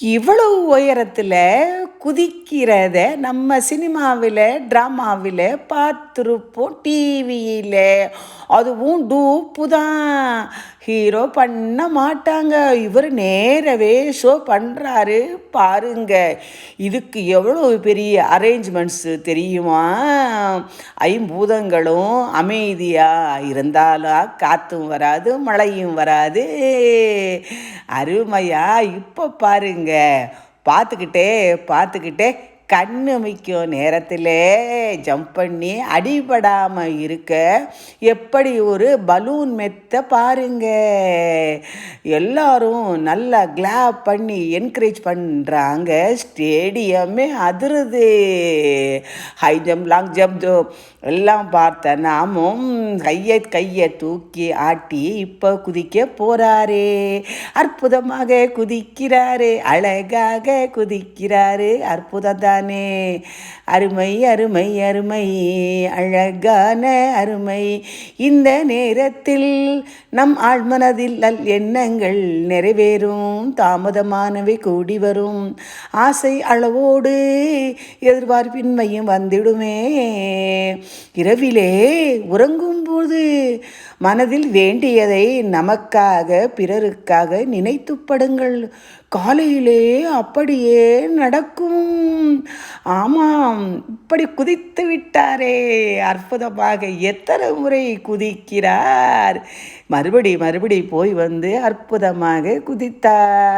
இவ்வளவு உயரத்தில் குதிக்கிறத நம்ம சினிமாவில் ட்ராமாவில் பார்த்துருப்போம். டிவியில் அதுவும் டூப்பு தான் ஹீரோ பண்ண மாட்டாங்க. இவர் நேரவே ஷோ பண்ணுறாரு பாருங்க. இதுக்கு எவ்வளோ பெரிய அரேஞ்ச்மெண்ட்ஸு தெரியுமா? ஐம்பூதங்களும் அமைதியாக இருந்தாலும் காற்றும் வராது மழையும் வராது. அருமையாக இப்போ பாருங்க. பார்த்துக்கிட்டே பார்த்துக்கிட்டே கண்ணு மிக்கும் நேரத்தில் ஜம்ப் பண்ணி அடிபடாமல் இருக்க எப்படி ஒரு பலூன் மெத்த பாருங்க. எல்லாரும் நல்லா கிளாப் பண்ணி என்கரேஜ் பண்ணுறாங்க ஸ்டேடியமே அதிருது. ஹை ஜம்ப் லாங் ஜம்ப் எல்லாம் பார்த்த நாமும் கையை கையை தூக்கி ஆட்டி இப்போ குதிக்க போகிறாரே அற்புதமாக குதிக்கிறாரு. அழகாக குதிக்கிறாரு. அற்புதம் தானே. அருமை அருமை அருமை. அழகான அருமை. இந்த நேரத்தில் நம் ஆழ்மனதில் நல் எண்ணங்கள் நிறைவேறும் தாமதமானவை கூடி வரும். ஆசை அளவோடு எதிர்பார்ப்பின்மையும் வந்திடுமே. இரவிலே உறங்கும்போது மனதில் வேண்டியதை நமக்காக பிறருக்காக நினைத்துப்படுங்கள் காலையிலே அப்படியே நடக்கும். ஆமாம் இப்படி குதித்து விட்டாரே. அற்புதமாக எத்தனை முறை குதிக்கிறார். மறுபடி மறுபடி போய் வந்து அற்புதமாக குதித்தார்.